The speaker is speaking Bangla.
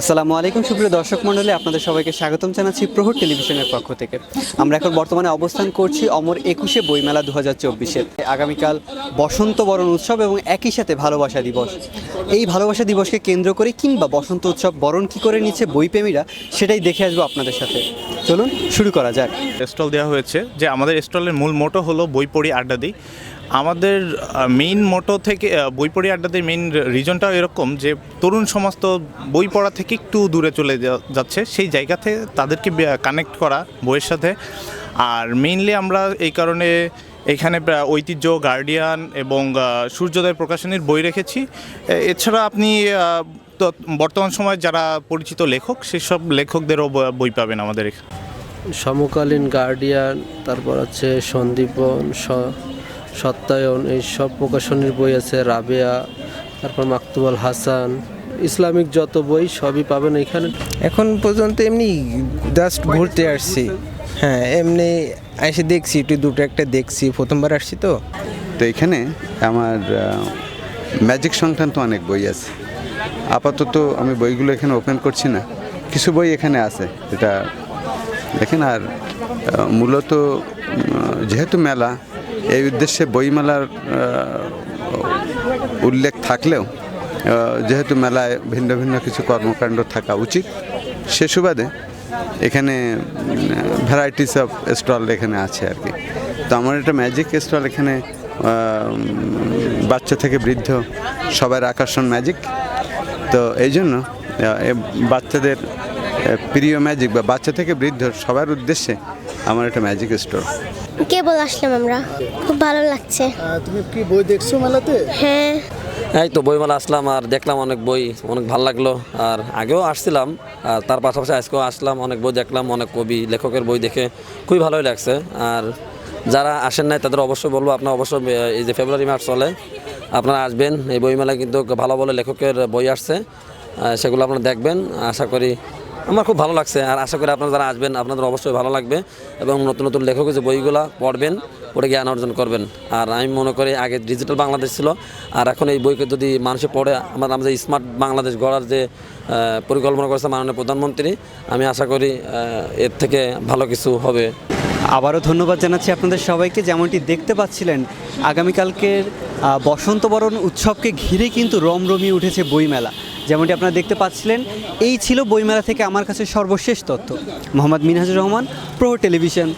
আসসালামু আলাইকুম, সুপ্রিয় দর্শক মণ্ডলী, আপনাদের সবাইকে স্বাগতম জানাচ্ছি প্রহর টেলিভিশনের পক্ষ থেকে। আমরা এখন বর্তমানে অবস্থান করছি অমর একুশে বইমেলা দু হাজার চব্বিশে। আগামীকাল বসন্ত বরণ উৎসব এবং একই সাথে ভালোবাসা দিবস। এই ভালোবাসা দিবসকে কেন্দ্র করে কিংবা বসন্ত উৎসব বরণ কী করে নিচ্ছে বইপ্রেমীরা, সেটাই দেখে আসব আপনাদের সাথে। চলুন, শুরু করা যাক। স্টল দেওয়া হয়েছে যে আমাদের স্টলের মূল মোটো হলো বই পড়ি, আড্ডা দিই। আমাদের মেইন মোটো থেকে বই পড়ি আড্ডা দিই মেইন রিজনটাও এরকম যে, তরুণ সমাজ তো বই পড়া থেকে একটু দূরে চলে যাচ্ছে। সেই জায়গাতে তাদেরকে কানেক্ট করা বইয়ের সাথে। আর মেইনলি আমরা এই কারণে এখানে ঐতিহ্য গার্ডিয়ান এবং সূর্যোদয় প্রকাশনীর বই রেখেছি। এছাড়া আপনি বর্তমান সময়ে যারা পরিচিত লেখক, সেসব লেখকদেরও বই পাবেন আমাদের এখানে। সমকালীন গার্ডিয়ান তারপর আছে সন্দীপন সত্যায়ন এই সব প্রকাশনীর বই আছে রাবেয়া তারপর মাকতুবাল হাসান ইসলামিক যত বই সবই পাবেন এখানে। এখন পর্যন্ত এমনি জাস্ট ঘুরতে আসছি। হ্যাঁ এমনি এসে দেখছি একটু দুটো একটা দেখছি প্রথমবার আসছি তো। তো এখানে আমার ম্যাজিক সংক্রান্ত অনেক বই আছে। আপাতত আমি বইগুলো এখানে ওপেন করছি না। কিছু বই এখানে আছে এটা দেখেন আর মূলত যেহেতু মেলা এই উদ্দেশ্যে বইমেলার উল্লেখ থাকলেও যেহেতু মেলায় ভিন্ন ভিন্ন কিছু কর্মকাণ্ড থাকা উচিত, সে সুবাদে এখানে ভ্যারাইটিস অফ স্টল এখানে আছে আর কি। তো আমার একটা ম্যাজিক স্টল এখানে বাচ্চা থেকে বৃদ্ধ সবার আকর্ষণ ম্যাজিক তো এই জন্য বাচ্চাদের প্রিয় ম্যাজিক বা বাচ্চা থেকে বৃদ্ধ সবার উদ্দেশ্যে আমার একটা ম্যাজিক স্টোর কেবল আসলাম আমরা। খুব ভালো লাগছে। তুমি কি বই দেখছ মেলাতে? হ্যাঁ। এই তো বইমেলা আসলাম আর দেখলাম অনেক বই অনেক ভালো লাগল। আর আগেও আসছিলাম আর তার পাশাপাশি আজকেও আসলাম অনেক বই দেখলাম অনেক কবি লেখকের বই দেখে খুবই ভালোই লাগছে। আর যারা আসেন নাই তাদের অবশ্যই বলব আপনার অবশ্যই এই যে ফেব্রুয়ারি মাস চলে আপনারা আসবেন। এই বইমেলায় কিন্তু ভালো ভালো লেখকের বই আসছে সেগুলো আপনারা দেখবেন। আশা করি আমার খুব ভালো লাগছে আর আশা করি আপনারা যারা আসবেন, আপনাদের অবশ্যই ভালো লাগবে এবং নতুন নতুন লেখক যে বইগুলো পড়বেন পড়ে জ্ঞান অর্জন করবেন। আর আমি মনে করি আগে ডিজিটাল বাংলাদেশ ছিল, আর এখন এই বইকে যদি মানুষে পড়ে, আমার আমাদের স্মার্ট বাংলাদেশ গড়ার যে পরিকল্পনা করেছে মাননীয় প্রধানমন্ত্রী, আমি আশা করি এর থেকে ভালো কিছু হবে। আবারও ধন্যবাদ জানাচ্ছি আপনাদের সবাইকে, যেমনটি দেখতে পাচ্ছিলেন, আগামীকালকের বসন্তবরণ উৎসবকে ঘিরে কিন্তু রমরমিয়ে উঠেছে বইমেলা। যেমনটি আপনারা দেখতে পাচ্ছিলেন, এই ছিল বইমেলা থেকে আমার কাছে সর্বশেষ তথ্য। Mohammad Minhajur Rahman, pro television.